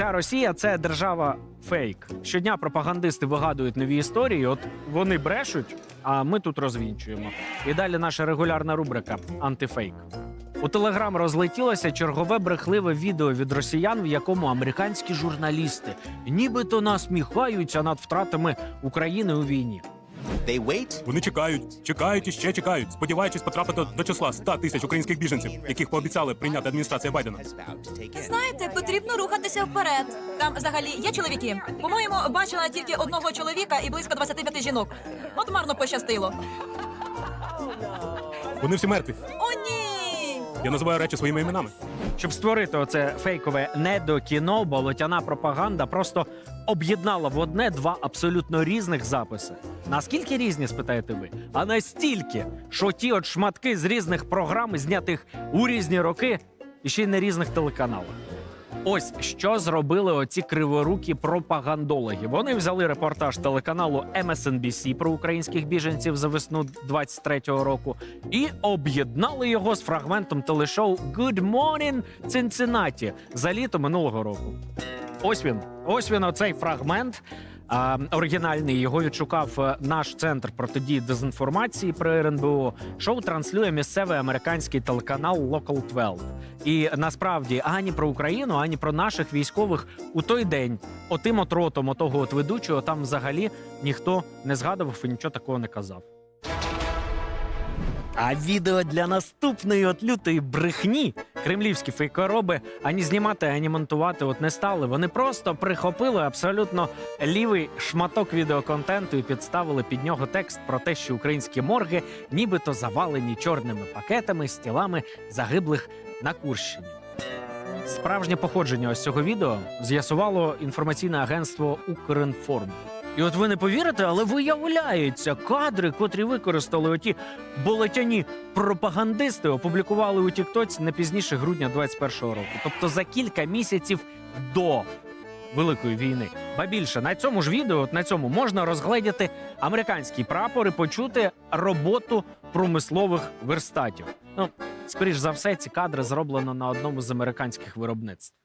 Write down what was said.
ця Росія це держава фейк. Щодня пропагандисти вигадують нові історії. От вони брешуть, а ми тут розвінчуємо. І далі наша регулярна рубрика Антифейк. У телеграм розлетілося чергове брехливе відео від росіян, в якому американські журналісти нібито насміхаються над втратами України у війні. They wait Вони чекають, чекають і ще чекають, сподіваючись потрапити до числа 100 тисяч українських біженців, яких пообіцяли прийняти адміністрація Байдена. has vowed to take in. Знаєте, потрібно рухатися вперед. Там взагалі є чоловіки. По-моєму, бачила тільки одного чоловіка і близько 25 жінок. От марно пощастило. Вони всі мертві. О! Я називаю речі своїми іменами. Щоб створити оце фейкове недокіно, болотяна пропаганда просто об'єднала в одне два абсолютно різних записи. Наскільки різні, спитаєте ви? А настільки, що ті от шматки з різних програм, знятих у різні роки, і ще й на різних телеканалах. Ось що зробили оці криворукі пропагандологи. Вони взяли репортаж телеканалу MSNBC про українських біженців за весну 23-го року і об'єднали його з фрагментом телешоу Good Morning Cincinnati за літо минулого року. Ось він, ось він, оцей фрагмент. Оригінальний його відшукав е, наш центр протидії дезінформації при РНБО. Шоу транслює місцевий американський телеканал Local 12. І насправді ані про Україну, ані про наших військових у той день, отим от ротом, отого от ведучого, там взагалі ніхто не згадував і нічого такого не казав. А відео для наступної от лютої брехні кремлівські фейкороби ані знімати, ані монтувати от не стали. Вони просто прихопили абсолютно лівий шматок відеоконтенту і підставили під нього текст про те, що українські морги нібито завалені чорними пакетами з тілами загиблих на Курщині. Справжнє походження ось цього відео з'ясувало інформаційне агентство Укрінформ. І от ви не повірите, але виявляється, кадри, котрі використали оті болотяні пропагандисти, опублікували у Тіктоці не пізніше грудня 21-го року, тобто за кілька місяців до Великої війни. Ба більше на цьому ж відео, на цьому можна розгледіти американські прапори, почути роботу промислових верстатів. Ну, скоріш за все, ці кадри зроблено на одному з американських виробництв.